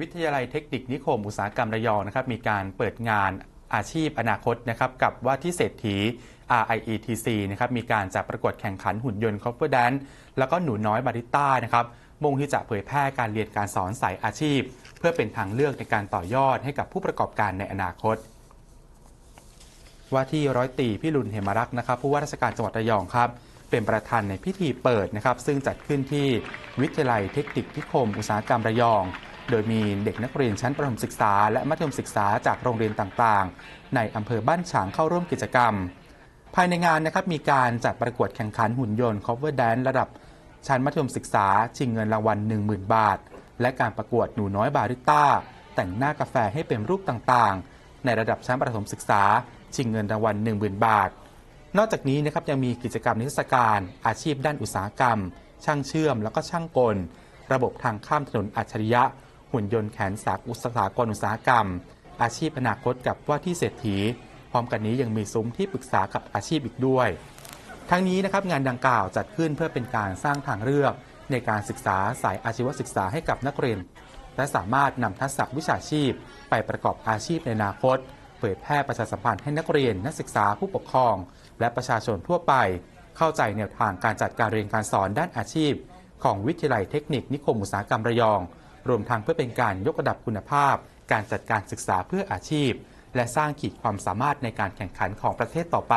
วิทยาลัยเทคนิคนิคมอุตสาหกรรมระยองนะครับมีการเปิดงานอาชีพอนาคตนะครับกับว่าที่เศรษฐี RIETC นะครับมีการจัดประกวดแข่งขันหุ่นยนต์ Copper Dance แล้วก็หนูน้อยบาริต้านะครับมุ่งที่จะเผยแพร่การเรียนการสอนสายอาชีพ เพื่อเป็นทางเลือกในการต่อยอดให้กับผู้ประกอบการในอนาคต ว่าที่ร้อยตีพิรุณเหมรักษ์นะครับผู้ว่าราชการจังหวัดระยองครับเป็นประธานในพิธีเปิดนะครับซึ่งจัดขึ้นที่วิทยาลัยเทคนิคนิคม อุตสาหกรรมระยอง โดยมีเด็กนักเรียนชั้นประถมศึกษา และมัธยมศึกษาจากโรงเรียนต่างๆ ในอำเภอบ้านฉางเข้าร่วมกิจกรรม ภายในงานนะครับมีการจัดประกวดแข่งขันหุ่นยนต์ cover dance ระดับชั้นมัธยมศึกษาชิงเงินรางวัล 10,000 บาท และการประกวดหนูน้อยบาริต้า แต่งหน้ากาแฟให้เป็นรูปต่างๆ ในระดับชั้นประถมศึกษา ชิงเงินรางวัล 10,000 บาท นอกจากนี้นะครับยังมีกิจกรรมนิทรรศการ อาชีพด้านอุตสาหกรรม ช่างเชื่อม แล้วก็ช่างกล ระบบทางข้ามถนนอัจฉริยะ หุ่นยนต์แขนสักอุตสาหกรอุตสาหกรรม อาชีพอนาคตกับว่าที่เศรษฐี พร้อมกันนี้ยังมีซุ้มที่ปรึกษากับอาชีพอีกด้วย ทั้งนี้นะครับงานดังกล่าวจัดขึ้นเพื่อเป็นการสร้างทางเลือกในการศึกษาสายอาชีวศึกษาให้กับนักเรียน และสามารถนำทักษะวิชาชีพ ไปประกอบอาชีพในอนาคต เผยแพร่ประชาสัมพันธ์ให้นักเรียน นักศึกษาผู้ปกครอง และประชาชนทั่วไป เข้าใจแนวทางการจัดการเรียนการสอนด้านอาชีพ ของวิทยาลัยเทคนิคนิคมอุตสาหกรรมระยอง รวมทั้งเพื่อเป็นการยกระดับคุณภาพ การจัดการศึกษาเพื่ออาชีพ และสร้างขีดความสามารถในการแข่งขันของประเทศต่อไป